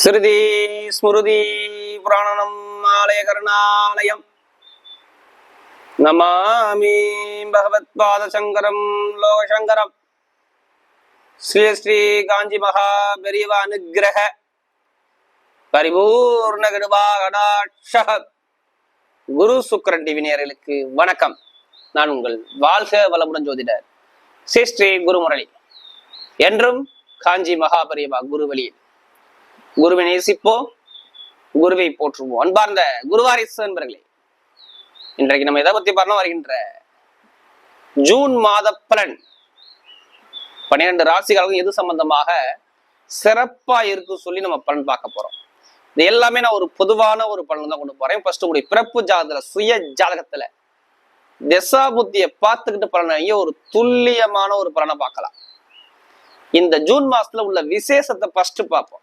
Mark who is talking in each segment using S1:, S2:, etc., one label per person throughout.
S1: ஸ்ருதி ஸ்மிருதி புராணனம் ஆலய கருணாலயம். நமாமி பகவத்பாத சங்கரம் லோகசங்கரம். ஸ்ரீ ஸ்ரீ காஞ்சி மகா பெரியவ அனுகிரக பரிபூர்ண கிருபாகடாட்ச குரு சுக்கரன் டிவி வணக்கம். நான் உங்கள் வாழ்க வளமுடன் ஜோதிடர் ஸ்ரீ ஸ்ரீ குருமுரளி. என்றும் காஞ்சி மகா பெரியவா குரு வழியில் குருவை நேசிப்போம் குருவை போற்றுவோம். அன்பார்ந்த குருவாரிசு நண்பர்களே இன்றைக்கு நம்ம எதை பத்தி பண்ண வருகின்ற ஜூன் மாத பலன் பன்னிரெண்டு ராசிகளுக்கும் எது சம்பந்தமாக சிறப்பா இருக்கு சொல்லி நம்ம பலன் பார்க்க போறோம். இது எல்லாமே நான் ஒரு பொதுவான ஒரு பலன் தான் கொண்டு போறேன். ஃபர்ஸ்ட் உங்களுடைய பிறப்பு ஜாதகத்துல சுய ஜாதகத்துல திசா புத்தியை பார்த்துக்கிட்டு பலனாகிய ஒரு துல்லியமான ஒரு பலனை பார்க்கலாம். இந்த ஜூன் மாசத்துல உள்ள விசேஷத்தை ஃபர்ஸ்ட் பார்ப்போம்.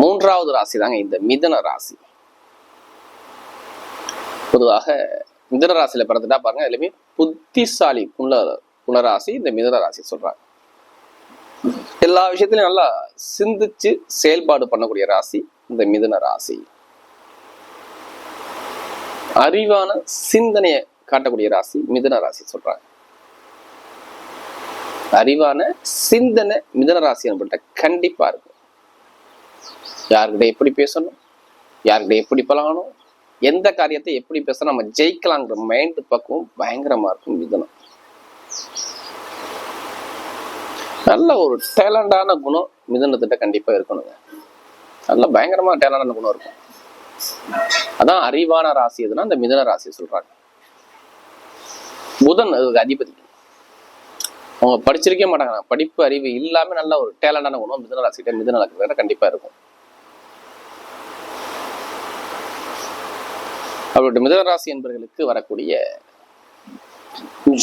S1: மூன்றாவது ராசி தாங்க இந்த மிதன ராசி. பொதுவாக மிதன ராசியில பிறந்துட்டா பாருங்க எல்லாமே புத்திசாலி குண குணராசி இந்த மிதன ராசி சொல்றாங்க. எல்லா விஷயத்திலையும் நல்லா சிந்திச்சு செயல்பாடு பண்ணக்கூடிய ராசி இந்த மிதன ராசி. அறிவான சிந்தனையை காட்டக்கூடிய ராசி மிதன ராசி சொல்றாங்க. அறிவான சிந்தனை மிதன ராசி என்பட்ட கண்டிப்பா இருக்கும். யார்கிட்ட எப்படி பேசணும்? யார்கிட்ட எப்படி பழகணும்? எந்த காரியத்தை எப்படி பேசணும்? நம்ம ஜெயிக்கலாங்கிற மைண்ட் பக்குவம் பயங்கரமா இருக்கும் மிதுனம் நல்ல ஒரு டேலண்டான குணம் மிதுனத்திட்ட கண்டிப்பா இருக்கணுங்க. நல்ல பயங்கரமா டேலண்டான குணம் இருக்கும். அதான் அறிவான ராசி எதுனா அந்த மிதன ராசி சொல்றாங்க. புதன் அதுக்கு அதிபதி. அவங்க படிச்சிருக்கவே மாட்டாங்க. படிப்பு அறிவு இல்லாம நல்ல ஒரு டேலண்டான குணம் மிதன ராசிகிட்ட மிதன ராசி கண்டிப்பா இருக்கும். அவருடைய மிதனராசி என்பர்களுக்கு வரக்கூடிய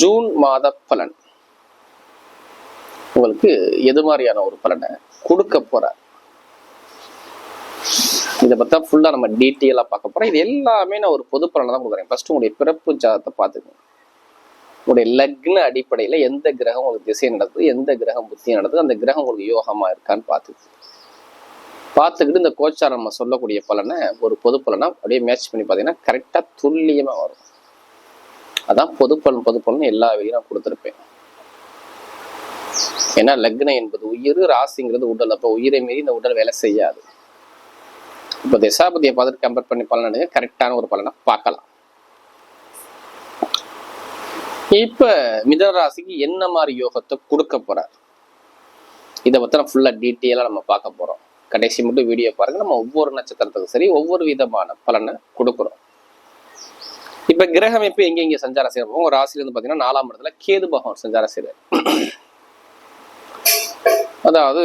S1: ஜூன் மாத பலன். உங்களுக்கு எது மாதிரியான ஒரு பலனை கொடுக்க போறார்? இதை பார்த்தா ஃபுல்லா நம்ம டீட்டெயிலா பார்க்க போறோம். இது எல்லாமே நான் ஒரு பொது பலனை தான் கொடுக்குறேன். ஃபர்ஸ்ட் உங்களுடைய பிறப்பு ஜாதத்தை பார்த்துக்கோங்க. உங்களுடைய லக்ன அடிப்படையில எந்த கிரகம் உங்களுக்கு திசை நடக்குது எந்த கிரகம் புத்தி நடக்குது அந்த கிரகம் உங்களுக்கு யோகமா இருக்கான்னு பார்த்துக்கோங்க. பார்த்துக்கிட்டு இந்த கோச்சாரம் நம்ம சொல்லக்கூடிய பலனை ஒரு பொது பலனா அப்படியே மேட்ச் பண்ணி பார்த்தீங்கன்னா கரெக்டா துல்லியமா வரும். அதான் பொது பலன் பொது பலன் எல்லா வழியும் நான் கொடுத்துருப்பேன். ஏன்னா லக்னம் என்பது உயிர் ராசிங்கிறது உடல். அப்போ உயிரை மீறி இந்த உடல் வேலை செய்யாது. இப்போ திசாபதியை பார்த்துட்டு கம்பேர் பண்ணி பலன் கரெக்டான ஒரு பலனை பார்க்கலாம். இப்போ மிதராசிக்கு என்ன மாதிரி யோகத்தை கொடுக்க போறார்? இதை பத்தி ஃபுல்லாக ஃபுல்லா டீட்டெயிலா நம்ம பார்க்க போறோம். கடைசி மட்டும் வீடியோ பாருங்க. நம்ம ஒவ்வொரு நட்சத்திரத்துக்கும் சரி ஒவ்வொரு விதமான பலனை கொடுக்குறோம். இப்ப கிரக அமைப்பு எங்க எங்க சஞ்சாரம் செய்யறோம் ஒரு ராசியில இருந்து பாத்தீங்கன்னா நாலாம் இடத்துல கேது பகவான் சஞ்சாரம் செய்யறாரு அதாவது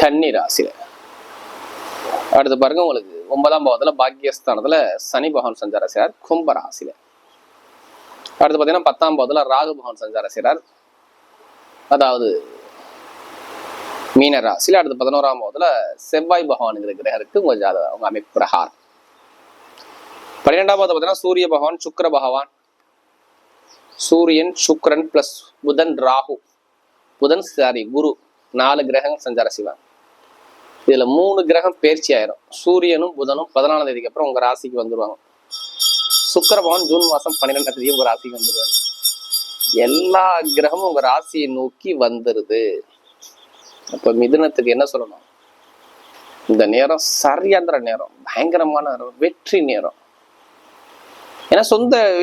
S1: கன்னி ராசியில. அடுத்து பாருங்க உங்களுக்கு ஒன்பதாம் பாவத்துல பாக்கியஸ்தானத்துல சனி பகவான் சஞ்சாரம் செய்யறார் கும்ப ராசியில. அடுத்து பாத்தீங்கன்னா பத்தாம் பாவத்துல ராகு பகவான் சஞ்சாரம் செய்யறார் அதாவது மீனராசியில் அடுத்து பதினோராம் பாவத்துல செவ்வாய் பகவானுங்கிற கிரகம் இருக்கு உங்க ஜாத உங்க அமைப்பு பிரகாரம். பன்னிரெண்டாவது பார்த்தீங்கன்னா சூரிய பகவான் சுக்கர பகவான். சூரியன் சுக்ரன் பிளஸ் புதன் ராகு. புதன் சாரி குரு. நாலு கிரகம் சஞ்சார செய்வாங்க. இதுல மூணு கிரகம் பயிற்சி ஆயிரும். சூரியனும் புதனும் பதினாலாம் தேதிக்கு அப்புறம் உங்க ராசிக்கு வந்துருவாங்க. சுக்கர பகவான் ஜூன் மாசம் பன்னிரெண்டாம் தேதி உங்க ராசிக்கு வந்துருவாங்க எல்லா கிரகமும் உங்க ராசியை நோக்கி வந்துருது. அப்போ மிதுனத்துக்கு என்ன சொல்லணும்? இந்த நேரம் சரியாந்திர நேரம். பயங்கரமான நேரம் வெற்றி நேரம். ஏன்னா சொந்த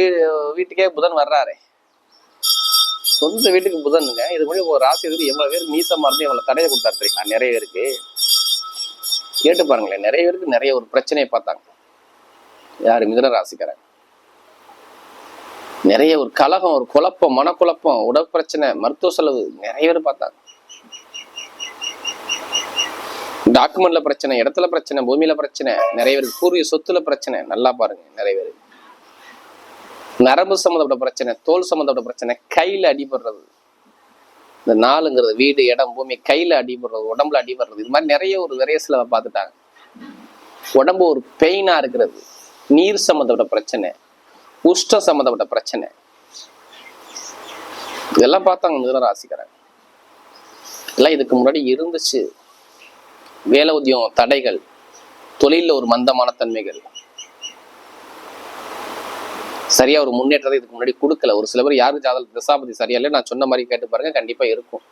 S1: வீட்டுக்கே புதன் வர்றாரே. சொந்த வீட்டுக்கு புதனுங்க. இது மாதிரி ஒரு ராசி இருக்கு எவ்வளவு பேர் மீசமா இருந்து எவ்வளவு தடையை கொடுத்தாரு தெரியுமா? நிறைய பேருக்கு. கேட்டு பாருங்களேன். நிறைய பேருக்கு நிறைய ஒரு பிரச்சனையை பார்த்தாங்க. யாரு? மிதுன ராசிக்காரங்க. நிறைய ஒரு கலகம் ஒரு குழப்பம் மனக்குழப்பம் உடல் பிரச்சனை மருத்துவ செலவு நிறைய பேர் பார்த்தாங்க. டாக்குமெண்ட்ல பிரச்சனை இடத்துல பிரச்சனை பூமியில பிரச்சனை நிறைய பேருக்கு பூர்வீக சொத்துல பிரச்சனை நல்லா பாருங்க நிறைய பேர். நரம்பு சம்மந்தப்பட்ட பிரச்சனை தோல் சம்மந்தப்பட்ட பிரச்சனை கையில அடிபடுறது இந்த நாளுங்கிறது வீடு இடம் பூமி கையில அடிபடுறது உடம்புல அடிபடுறது இது மாதிரி நிறைய ஒரு நிறைய சில பார்த்துட்டாங்க. உடம்பு ஒரு பெயினா இருக்கிறது. நீர் சம்மந்தப்பட்ட பிரச்சனை உஷ்டம் சம்மந்தப்பட்ட பிரச்சனை. இதெல்லாம் பார்த்தாங்க மிதன ராசிக்காரங்க. எல்லாம் இதுக்கு முன்னாடி இருந்துச்சு. வேலை உத்தியோகம் தடைகள் தொழிலில் ஒரு மந்தமான தன்மைகள். சரியா ஒரு முன்னேற்றத்தை இதுக்கு முன்னாடி கொடுக்கல. ஒரு சில பேர் யாருக்கு ஜாதக தசாபதி சரியா இல்லை. நான் சொன்ன மாதிரி கேட்டு பாருங்க கண்டிப்பா இருக்கும்.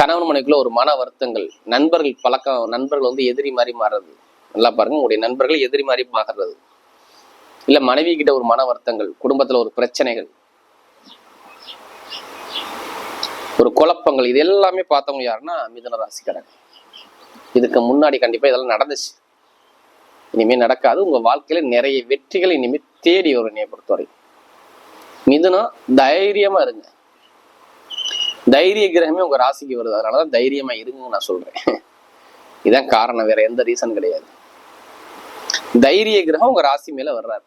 S1: கணவன் மனைக்குள்ள ஒரு மன வருத்தங்கள் நண்பர்கள் பழக்கம் நண்பர்கள் வந்து எதிரி மாதிரி மாறுறது. நல்லா பாருங்க உங்களுடைய நண்பர்கள் எதிரி மாதிரி மாறுறது. இல்ல மனைவி கிட்ட ஒரு மன வருத்தங்கள் குடும்பத்துல ஒரு பிரச்சனைகள். ஒரு குழப்பங்கள் இது எல்லாமே பார்த்தவங்க யாருன்னா மிதன ராசிக்காரங்க. இதுக்கு முன்னாடி கண்டிப்பா இதெல்லாம் நடந்துச்சு. இனிமே நடக்காது. உங்க வாழ்க்கையில நிறைய வெற்றிகள் இனிமே தேடி வரும் என்னைய பொறுத்தவரை. மிதுனம் தைரியமா இருங்க. தைரிய கிரகமே உங்க ராசிக்கு வருது. அதனாலதான் தைரியமா இருங்கன்னு நான் சொல்றேன். இதான் காரணம். வேற எந்த ரீசன் கிடையாது. தைரிய கிரகம் உங்க ராசி மேல வர்றாரு.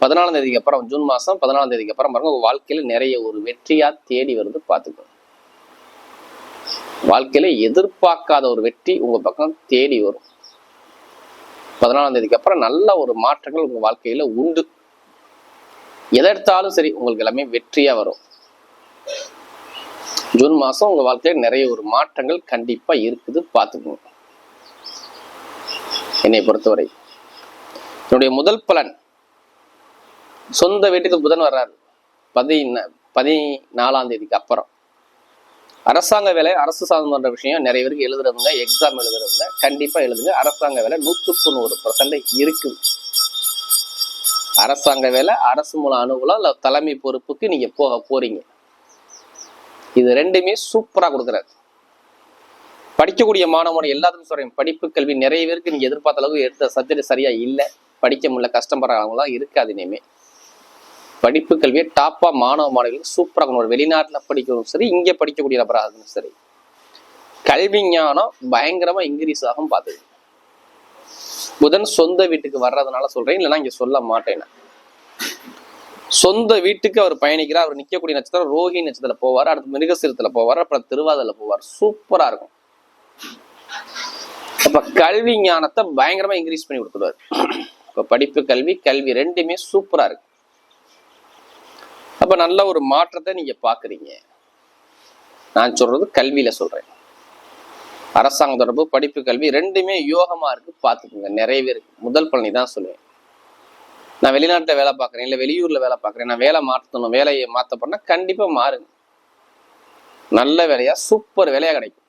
S1: பதினாலாம் தேதிக்கு அப்புறம் ஜூன் மாசம் பதினாலாம் தேதிக்கு அப்புறம் பாருங்க உங்க வாழ்க்கையில நிறைய ஒரு வெற்றியா தேடி வருது பார்த்துக்கணும் வாழ்க்கையில எதிர்பார்க்காத ஒரு வெற்றி உங்க பக்கம் தேடி வரும். பதினாலாம் தேதிக்கு அப்புறம் நல்ல ஒரு மாற்றங்கள் உங்க வாழ்க்கையில உண்டு. எதை எடுத்தாலும் சரி உங்களுக்கு எல்லாமே வெற்றியா வரும். ஜூன் மாசம் உங்க வாழ்க்கையில நிறைய ஒரு மாற்றங்கள் கண்டிப்பா இருக்குது பார்த்துக்கோங்க. என்னை பொறுத்தவரை. என்னுடைய முதல் பலன் சொந்த வீட்டுக்கு புதன் வர்றாரு. பதின பதினாலாம் தேதிக்கு அப்புறம். அரசாங்க வேலை அரசு சார்ந்த விஷயம் நிறைய பேருக்கு எழுதுறவங்க எக்ஸாம் எழுதுறவங்க கண்டிப்பா எழுதுங்க. அரசாங்க வேலை நூற்றுக்கு நூறு பர்சன்ட் இருக்குது அரசாங்க வேலை அரசு மூலம் அனுகூலம் இல்ல தலைமை பொறுப்புக்கு நீங்க போக போறீங்க. இது ரெண்டுமே சூப்பரா கொடுக்குறாரு. படிக்கக்கூடிய மாணவன் எல்லாத்துக்கும் சொல்கிறேன் படிப்பு கல்வி நிறைய பேருக்கு நீங்க எதிர்பார்த்த அளவுக்கு எடுத்த சப்ஜெக்ட் சரியா இல்லை. படிக்க முடியல கஷ்டப்படுறவங்களாம் இருக்காது இனிமே. படிப்பு கல்வியை டாப்பா மாணவ மாணவிகளுக்கு சூப்பராக கொண்டு வரும் வெளிநாட்டுல படிக்கணும் சரி இங்க படிக்கக்கூடிய நபராக இருக்கணும் சரி. கல்வி ஞானம் பயங்கரமா இன்க்ரீஸ் ஆகும் பார்த்துது. புதன் சொந்த வீட்டுக்கு வர்றதுனால சொல்றேன் இல்லைன்னா இங்க சொல்ல மாட்டேன் சொந்த வீட்டுக்கு அவர் பயணிக்கிறார் அவர் நிக்கக்கூடிய நட்சத்திரம் ரோஹி நட்சத்திரத்துல போவார் அடுத்து மிருகசீரத்துல போவார் அப்புறம் திருவாதிரைல போவார். சூப்பரா இருக்கும். அப்ப கல்வி ஞானத்தை பயங்கரமா இன்க்ரீஸ் பண்ணி கொடுத்துருவார் இப்போ படிப்பு கல்வி கல்வி ரெண்டுமே சூப்பரா இருக்கு. அப்ப நல்ல ஒரு மாற்றத்தை நீங்க பாக்குறீங்க. நான் சொல்றது கல்வியில சொல்றேன். அரசாங்க தொடர்பு படிப்பு கல்வி ரெண்டுமே யோகமா இருக்கு பாத்துக்கோங்க. நிறையவே இருக்கு. முதல் பழனி தான் சொல்லுவேன். நான் வெளிநாட்டுல வேலை பார்க்கறேன் இல்ல வெளியூர்ல வேலை பார்க்கறேன். நான் வேலை மாற்றணும் வேலையை மாத்த பண்ணா கண்டிப்பா மாறுங்க. நல்ல வேலையா சூப்பர் வேலையா கிடைக்கும்.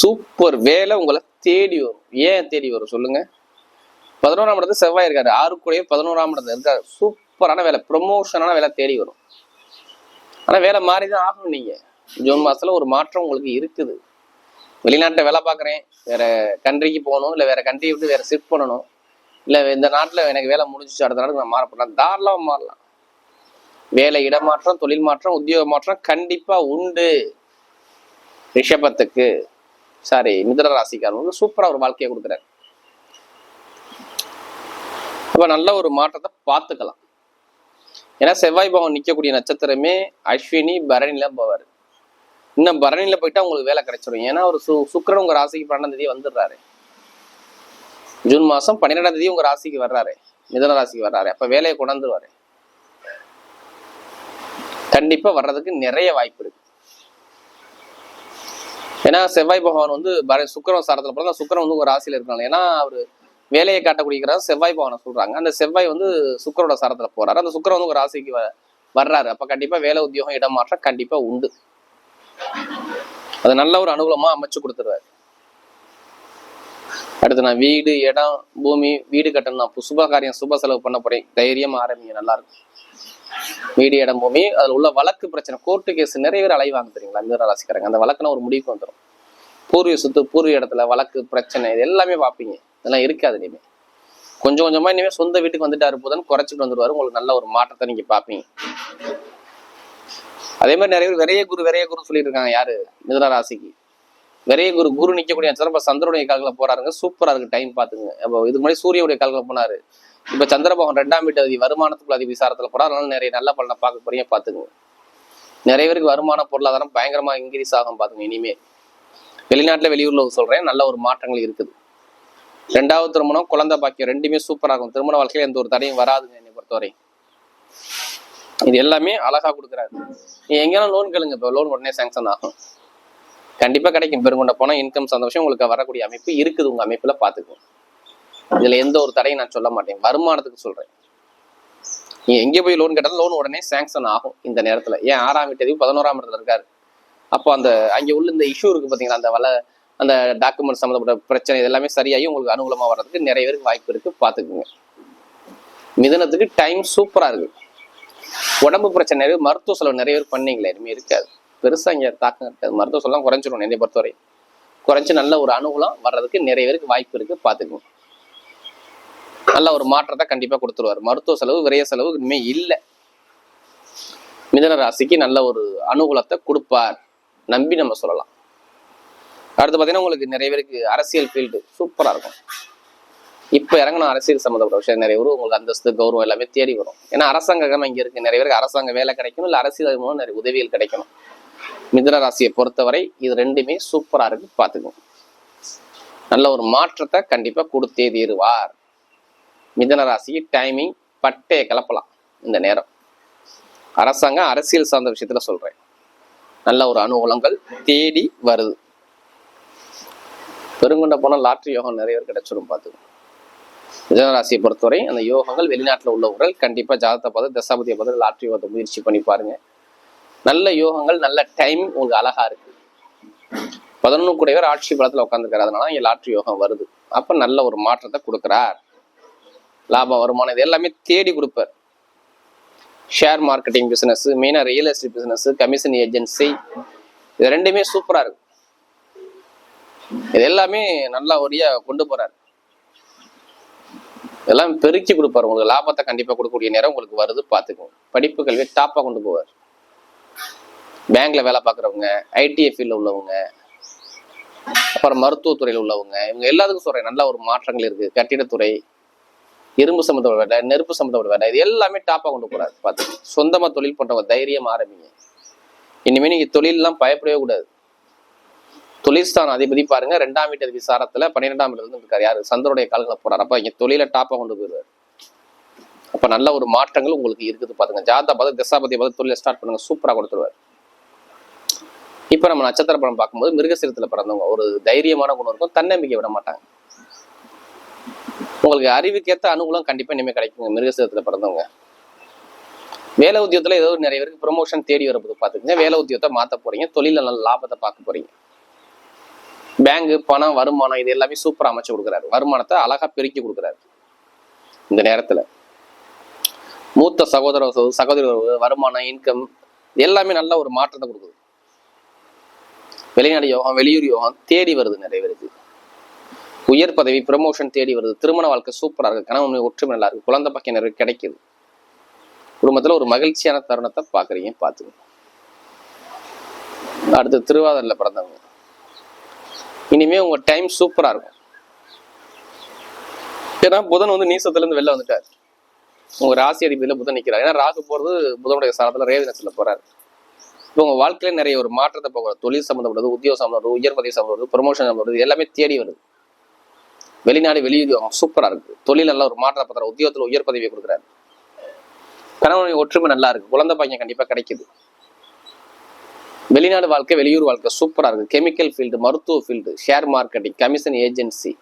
S1: சூப்பர் வேலை உங்களை தேடி வரும். ஏன் தேடி வரும் சொல்லுங்க. பதினோராம் இடத்துல செவ்வாய் இருக்காரு. ஆறு கூடயே பதினோராம் இடத்துல இருக்காரு. சூப்பரான வேலை ப்ரொமோஷனான வேலை தேடி வரும். ஆனா வேலை மாறி தான் ஆகணும் நீங்க. ஜூன் மாசத்துல ஒரு மாற்றம் உங்களுக்கு இருக்குது. வெளிநாட்டுல வேலை பார்க்குறேன் வேற கண்ட்ரிக்கு போகணும் இல்லை வேற கண்ட்ரியை விட்டு வேற ஷிஃப்ட் பண்ணணும் இல்லை இந்த நாட்டில் எனக்கு வேலை முடிஞ்சிச்சு அடுத்த நாட்டுக்கு நான் மாறப்படலாம் தாராளமாக மாறலாம். வேலை இடமாற்றம் தொழில் மாற்றம் உத்தியோக மாற்றம் கண்டிப்பா உண்டு. ரிஷபத்துக்கு சாரி மிதுன ராசிக்காரங்களுக்கு சூப்பராக ஒரு வாழ்க்கையை கொடுக்குறாரு. அப்போ நல்ல ஒரு மாற்றத்தை பார்த்துக்கலாம். ஏன்னா செவ்வாய் பவன் நிற்கக்கூடிய நட்சத்திரமே அஸ்வினி பரணியில் போவார். இன்னும் பரணியில் போயிட்டா உங்களுக்கு வேலை கிடைச்சிடும் ஏன்னா ஒரு சு சுக்கரன் உங்கள் ராசிக்கு பன்னெண்டாம் தேதி வந்துடுறாரு. ஜூன் மாதம் பன்னிரெண்டாம் தேதி உங்கள் ராசிக்கு வர்றாரு. மிதன ராசிக்கு வர்றாரு. அப்போ வேலையை கொண்டாந்துருவாரு. கண்டிப்பாக வர்றதுக்கு நிறைய வாய்ப்பு இருக்கு. ஏன்னா செவ்வாய் பகவான் வந்து பர- சாரத்தில் பிறந்தா சுக்கிரன் வந்து ஒரு ராசியில் இருக்காங்க ஏன்னா அவர் வேலையை காட்டக்கூடியக்கிறதா செவ்வாய் பவனை சொல்றாங்க. அந்த செவ்வாய் வந்து சுக்கரோட சாரத்துல போறாரு. அந்த சுக்கரம் வந்து ஒரு ராசிக்கு வர்றாரு. அப்ப கண்டிப்பா வேலை உத்தியோகம் இடமாற்றம் கண்டிப்பா உண்டு. அது நல்ல ஒரு அனுகூலமா அமைச்சு கொடுத்துருவாரு. அடுத்து நான் வீடு இடம் பூமி வீடு கட்டணும். நான் சுப காரியம் சுப செலவு பண்ண போறேன். தைரியமா ஆரம்பிங்க நல்லா இருக்கும். வீடு இடம் பூமி அதுல உள்ள வழக்கு பிரச்சனை கோர்ட்டு கேஸ் நிறைய பேர் அலைவாங்க தெரியுங்களா? மீனராசிக்காரங்க அந்த வழக்குனா ஒரு முடிவுக்கு வந்துடும் பூர்வீக சொத்து பூர்வீக இடத்துல வழக்கு பிரச்சனை இது எல்லாமே பார்ப்பீங்க. இதெல்லாம் இருக்காது இனிமே. கொஞ்சம் கொஞ்சமா இனிமே சொந்த வீட்டுக்கு வந்துட்டாரு போதுன்னு குறைச்சிட்டு வந்துருவாரு. உங்களுக்கு நல்ல ஒரு மாற்றத்தை நீங்க பார்ப்பீங்க. அதே மாதிரி நிறைய பேர் விரைய குரு விரைய குரு சொல்லிட்டு இருக்காங்க யாரு? மிதன ராசிக்கு. விரைய குரு குரு நிற்கக்கூடிய சிறப்ப சந்திரனுடைய கால்களை போறாருங்க. சூப்பரா இருக்கு டைம் பார்த்துங்க. இப்போ இதுக்கு முன்னாடி சூரியனுடைய கால்களை போனாரு. இப்ப சந்திரபோகன் ரெண்டாம் வீட்டு அதிபதி வருமானத்துக்குள்ள அதிபதி விசாரத்துல போறாரு. அதனால நிறைய நல்ல பலனை பார்க்க போறீங்க பாத்துக்குங்க நிறைய பேருக்கு வருமான பொருளாதாரம் பயங்கரமா இன்க்ரீஸ் ஆகும் பார்த்துங்க இனிமே. வெளிநாட்டில் வெளியூரில் சொல்கிறேன் நல்ல ஒரு மாற்றங்கள் இருக்குது. ரெண்டாவது திருமணம் குழந்தை பாக்கியம் ரெண்டுமே சூப்பராகும் திருமண வாழ்க்கையில் எந்த ஒரு தடையும் வராதுங்க என்னை பொறுத்தவரை. இது எல்லாமே அழகாக கொடுக்குறாரு. நீ எங்கேயாலும் லோன் கேளுங்க இப்போ லோன் உடனே சேங்ஷன் ஆகும். கண்டிப்பாக கிடைக்கும். பெருங்கொண்ட போனால் இன்கம் சந்தோஷம் உங்களுக்கு வரக்கூடிய அமைப்பு இருக்குது. உங்கள் அமைப்பில் பார்த்துக்கும் இதில் எந்த ஒரு தடையும் நான் சொல்ல மாட்டேன். வருமானத்துக்கு சொல்கிறேன் நீ எங்கே போய் லோன் கேட்டாலும் லோன் உடனே சேங்ஷன் ஆகும் இந்த நேரத்தில். ஏன் ஆறாம் வீட்டு பதினோராம் இடத்துல இருக்காரு. அப்போ அந்த அங்கே உள்ள இந்த இஷ்யூ இருக்கு பார்த்தீங்களா அந்த வள அந்த டாக்குமெண்ட் சம்மந்தப்பட்ட பிரச்சனை இது எல்லாமே சரியாகி உங்களுக்கு அனுகூலமாக வர்றதுக்கு நிறைய பேருக்கு வாய்ப்பு இருக்கு பார்த்துக்குங்க. மிதனத்துக்கு டைம் சூப்பராக இருக்கு. உடம்பு பிரச்சனை நிறைய மருத்துவ செலவு நிறைய பேர் பண்ணீங்களே எதுவுமே இருக்காது. பெருசாக இங்கே தாக்கம் இருக்காது. மருத்துவ செலவு குறைஞ்சிடும் என்னை பொறுத்தவரை. குறைஞ்சி நல்ல ஒரு அனுகூலம் வர்றதுக்கு நிறைய பேருக்கு வாய்ப்பு இருக்கு பார்த்துக்குங்க. நல்ல ஒரு மாற்றத்தை கண்டிப்பாக கொடுத்துருவாரு. மருத்துவ செலவு விரைய செலவு இனிமே இல்லை. மிதன ராசிக்கு நல்ல ஒரு அனுகூலத்தை கொடுப்பார். நம்பி நம்ம சொல்லலாம். அடுத்து பார்த்தீங்கன்னா உங்களுக்கு நிறைய பேருக்கு அரசியல் ஃபீல்டு சூப்பரா இருக்கும். இப்போ இறங்கணும் அரசியல் சம்மந்தப்பட்ட விஷயம் நிறைய பேர் உங்களுக்கு அந்தஸ்து கௌரவம் எல்லாமே தேடி வரும். ஏன்னா அரசாங்கம் இங்க இருக்கு. நிறைய பேருக்கு அரசாங்க வேலை கிடைக்கணும் இல்லை அரசியல் மூலம் நிறைய உதவிகள் கிடைக்கணும். மிதுன ராசியை பொறுத்தவரை இது ரெண்டுமே சூப்பரா இருக்கு. பார்த்துக்கோங்க நல்ல ஒரு மாற்றத்தை கண்டிப்பாக கொடுத்தே தீருவார். மிதன ராசிக்கு டைமிங் பட்டே கலப்பலாம் இந்த நேரம். அரசாங்கம் அரசியல் சார்ந்த விஷயத்துல சொல்றேன். நல்ல ஒரு அனுகூலங்கள் தேடி வருது. பெருங்கொண்ட போனால் லாட்ரி யோகம் நிறைய பேர் கிடைச்சிடும் பார்த்துக்கோங்க மிதனராசியை பொறுத்தவரை அந்த யோகங்கள் வெளிநாட்டில் உள்ளவர்கள் கண்டிப்பா ஜாதகத்தை பார்த்து தசாபதியை பார்த்து லாட்ரி யோகத்தை முயற்சி பண்ணி பாருங்க. நல்ல யோகங்கள் நல்ல டைம் உங்களுக்கு அழகா இருக்கு. பதினொன்று பேர் ஆட்சி பலத்தில் உட்காந்துருக்காரு அதனால இங்கே லாட்ரி யோகம் வருது. அப்ப நல்ல ஒரு மாற்றத்தை கொடுக்குறார். லாபம் வருமானம் இது எல்லாமே தேடி கொடுப்பார். ஷேர் மார்க்கெட்டிங் பிசினஸ் மெயினாக real estate business commission agency இது ரெண்டுமே சூப்பரா இருக்கு. இது எல்லாமே நல்லா ஒடியா கொண்டு போறாரு. இதெல்லாம் பெருக்கி கொடுப்பாரு. உங்களுக்கு லாபத்தை கண்டிப்பா கொடுக்கக்கூடிய நேரம் உங்களுக்கு வருது பார்த்துக்கோங்க. படிப்பு கல்வி டாப்பா கொண்டு போவார். பேங்க்ல வேலை பார்க்குறவங்க ஐடிஐ ஃபீல்டில் உள்ளவங்க அப்புறம் மருத்துவத்துறையில் உள்ளவங்க இவங்க எல்லாத்துக்கும் சொல்றேன் நல்ல ஒரு மாற்றங்கள் இருக்கு. கட்டிடத்துறை இரும்பு சம்மந்தப்பட்ட வேலை நெருப்பு சம்மந்தப்பட்ட வேலை இது எல்லாமே டாப்பாக கொண்டு போகிறாரு பார்த்து சொந்தமா தொழில் பண்றவங்க தைரியம் ஆரம்பிங்க. இனிமே நீங்க தொழிலெல்லாம் பயப்படவே கூடாது. தொழில்ஸ்தான் அதிபதி பாருங்க ரெண்டாம் வீட்டு அதிபதி பன்னிரெண்டாம் வீட்டுல இருந்து இருக்காரு. யாரு? சந்தருடைய கால்களை போறாரு. அப்ப இங்க தொழிலை டாப்பா கொண்டு போயிருவாரு அப்ப நல்ல ஒரு மாற்றங்கள் உங்களுக்கு இருக்குது பாருங்க ஜாதா பார்த்து திசாபதி பார்த்து தொழிலை ஸ்டார்ட் பண்ணுங்க சூப்பரா கொடுத்துருவாரு. இப்ப நம்ம நட்சத்திர படம் பார்க்கும்போது மிருகசீரத்துல பிறந்தவங்க ஒரு தைரியமான குணம் இருக்கும் தன்னம்பிக்கை விட மாட்டாங்க. உங்களுக்கு அறிவுக்கேத்த அனுகூலம் கண்டிப்பா இனிமே கிடைக்குங்க. மிருகசீரத்துல பிறந்தவங்க. வேலை உத்தியோகத்துல ஏதோ நிறைய பேருக்கு ப்ரொமோஷன் தேடி வரப்போது பாத்துக்கங்க. வேலை உத்தியோகத்தை மாத்த போறீங்க. தொழில நல்ல லாபத்தை பார்க்க போறீங்க. பேங்க் பணம் வருமானம் இது எல்லாமே சூப்பரா அமைச்சு கொடுக்குறாரு. வருமானத்தை அழகா பெருக்கி கொடுக்குறாரு. இந்த நேரத்துல. மூத்த சகோதர உறவு, சகோதரி வருமானம் இன்கம் எல்லாமே நல்ல ஒரு மாற்றத்தை கொடுக்குது. வெளிநாடு யோகம் வெளியூர் யோகம் தேடி வருது நிறைய பேருக்கு. உயர் பதவி ப்ரமோஷன் தேடி வருது. திருமண வாழ்க்கை சூப்பராக இருக்கு. கணவன் ஒற்றுமை நல்லா இருக்கு. குழந்தை பக்கம் நிறைய கிடைக்குது. குடும்பத்தில் ஒரு மகிழ்ச்சியான தருணத்தை பார்க்குறீங்க பார்த்துக்கோங்க அடுத்து திருவாதரில் பிறந்தவங்க. இனிமே உங்கள் டைம் சூப்பராக இருக்கும். ஏன்னா புதன் வந்து நீசத்துலேருந்து வெளில வந்துட்டார். உங்க ராசி அதிபதியில புதன் நிற்கிறார் ஏன்னா ராகு போகிறது புதனுடைய சாரத்தில் ரேவதினத்துல போறாரு. இப்போ உங்கள் வாழ்க்கையில நிறைய ஒரு மாற்றத்தை போகிறது தொழில் சம்மந்தப்பட்டது உத்தியோக சம்மந்தப்பட்டது உயர் பதவி சம்மந்தப்பட்டது ப்ரொமோஷன் சம்மந்தப்பட்டது எல்லாமே தேடி வருது. வெளிநாடு வெளியுறவு சூப்பராக இருக்கு. தொழில் நல்லா ஒரு மாற்றம் பத்திர உத்தியோகத்தில் உயர் பதவியை கொடுக்குறாரு. கணவனுடைய ஒற்றுமை நல்லா இருக்கு. குழந்தை பையன் கண்டிப்பாக கிடைக்குது. வெளிநாடு வாழ்க்கை வெளியூர் வாழ்க்கை சூப்பராக இருக்கு. கெமிக்கல் ஃபீல்டு மருத்துவ field share marketing commission agency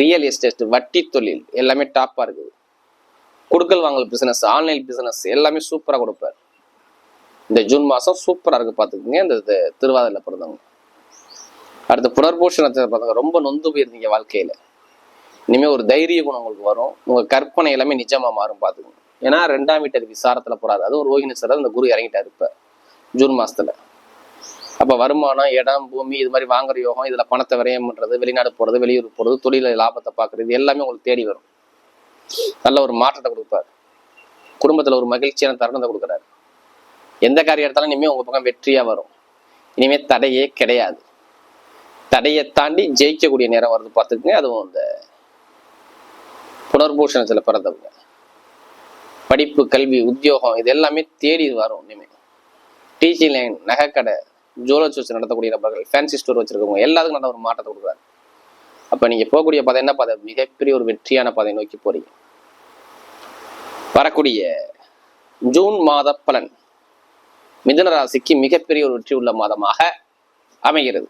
S1: real estate வட்டி தொழில் எல்லாமே டாப்பாக இருக்குது. கொடுக்கல் வாங்கல் பிசினஸ் ஆன்லைன் பிசினஸ் எல்லாமே சூப்பராக கொடுப்பார். இந்த ஜூன் மாதம் சூப்பராக இருக்குது பார்த்துக்குங்க இந்த இந்த பிறந்தவங்க. அடுத்த புனர்பூஷணத்தை பார்த்தவங்க ரொம்ப நொந்து போயிருந்தீங்க வாழ்க்கையில். இனிமேல் ஒரு தைரிய குணம் உங்களுக்கு வரும். உங்கள் கற்பனை எல்லாமே நிஜமாக மாறும் பார்த்துக்கணும் ஏன்னா ரெண்டாம் வீட்டர் விசாரத்தில் போகிறாரு அதுவும் ஒரு ரோஹிணி சார் அந்த குரு இறங்கிட்டார் இப்போ ஜூன் மாதத்தில் அப்போ வருமானம் இடம் பூமி இது மாதிரி வாங்குற யோகம் இதில் பணத்தை விரயம் பண்ணுறது வெளிநாடு போகிறது வெளியூர் போகிறது தொழில லாபத்தை பார்க்குறது எல்லாமே உங்களுக்கு தேடி வரும். நல்ல ஒரு மாற்றத்தை கொடுப்பாரு. குடும்பத்தில் ஒரு மகிழ்ச்சியான தருணத்தை கொடுக்குறாரு. எந்த காரியம் எடுத்தாலும் இனிமேல் உங்கள் பக்கம் வெற்றியாக வரும். இனிமேல் தடையே கிடையாது. தடையை தாண்டி ஜெயிக்கக்கூடிய நேரம் வருது பார்த்துக்குங்க அதுவும் இந்த புனர்பூஷணத்தில் பிறந்தவங்க. படிப்பு கல்வி உத்தியோகம் இது எல்லாமே தேடி வரும் இனிமேல் டீச்சிங் லைன் நகைக்கடை ஜுவல்லர்ஸ் வச்சு நடத்தக்கூடிய நபர்கள் ஃபேன்சி ஸ்டோர் வச்சிருக்கவங்க எல்லாத்துக்கும் நல்ல ஒரு மாற்றத்தை கொடுக்குறாரு. அப்ப நீங்க போகக்கூடிய பாதை என்ன பாதை? மிகப்பெரிய ஒரு வெற்றியான பாதை நோக்கி போறீங்க. வரக்கூடிய ஜூன் மாத பலன் மிதுன ராசிக்கு மிகப்பெரிய ஒரு வெற்றி உள்ள மாதமாக அமைகிறது.